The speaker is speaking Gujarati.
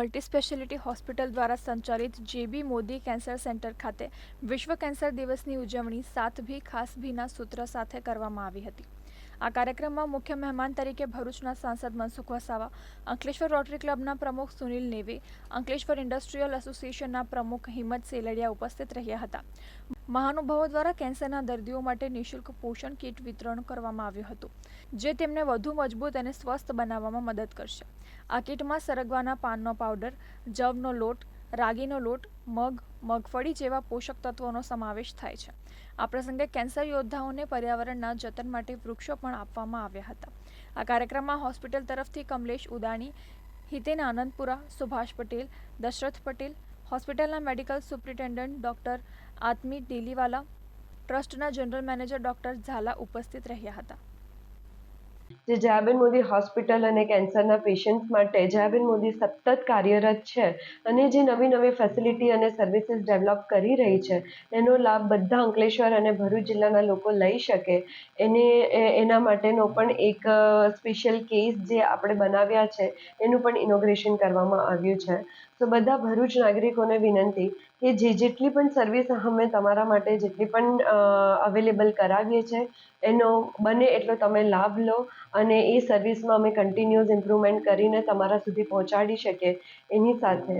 મલ્ટી સ્પેશિયાલિટી હોસ્પિટલ દ્વારા સંચાલિત જેબી મોદી કેન્સર સેન્ટર ખાતે વિશ્વ કેન્સર દિવસની ઉજવણી સાત ભી ખાસ ભીના સૂત્ર સાથે કરવામાં આવી હતી. આ કાર્યક્રમમાં મુખ્ય મહેમાન તરીકે ભરૂચના સાંસદ મનસુખ વસાવા, અંકલેશ્વર રોટરી ક્લબના પ્રમુખ સુનિલ નેવી, અંકલેશ્વર ઇન્ડસ્ટ્રીયલ એસોસિએશનના પ્રમુખ હિંમત સેલડિયા ઉપસ્થિત રહ્યા હતા. મહાનુભાવો દ્વારા કેન્સરના દર્દીઓ માટે નિઃશુલ્ક પોષણ કીટ વિતરણ કરવામાં આવ્યું હતું, જે તેમને વધુ મજબૂત અને સ્વસ્થ બનાવવામાં મદદ કરશે. આ કીટમાં સરગવાના પાનનો પાવડર, જવનો લોટ, રાગીનો લોટ, મગ, મગફળી જેવા પોષક તત્વોનો સમાવેશ થાય છે. આ પ્રસંગે કેન્સર યોદ્ધાઓને પર્યાવરણના જતન માટે વૃક્ષો પણ આપવામાં આવ્યા હતા. આ કાર્યક્રમમાં હોસ્પિટલ તરફથી કમલેશ ઉદાણી, હિતેન આનંદપુરા, સુભાષ પટેલ, દશરથ પટેલ હોસ્પિટલના medical superintendent doctor Atmi Deliwala ટ્રસ્ટના જનરલ મેનેજર ડૉક્ટર ઝાલા ઉપસ્થિત રહ્યા હતા. જે જયાબેન મોદી હોસ્પિટલ અને કેન્સરના પેશન્ટ માટે જયાબેન મોદી સતત કાર્યરત છે અને જે નવી નવી ફેસિલિટી અને સર્વિસીસ ડેવલપ કરી રહી છે, એનો લાભ બધા અંકલેશ્વર અને ભરૂચ જિલ્લાના લોકો લઈ શકે. એને એના માટેનો પણ એક સ્પેશિયલ કેસ જે આપણે બનાવ્યા છે, એનું પણ ઇનોગ્રેશન કરવામાં આવ્યું છે. તો બધા ભરૂચ નાગરિકોને વિનંતી કે જે જેટલી પણ સર્વિસ અમે તમારા માટે જેટલી પણ અવેલેબલ કરાવીએ છીએ એનો બને એટલો તમે લાભ લો. અને એ સર્વિસમાં અમે કન્ટિન્યુઅસ ઇમ્પ્રુવમેન્ટ કરીને તમારા સુધી પહોંચાડી શકીએ એની સાથે.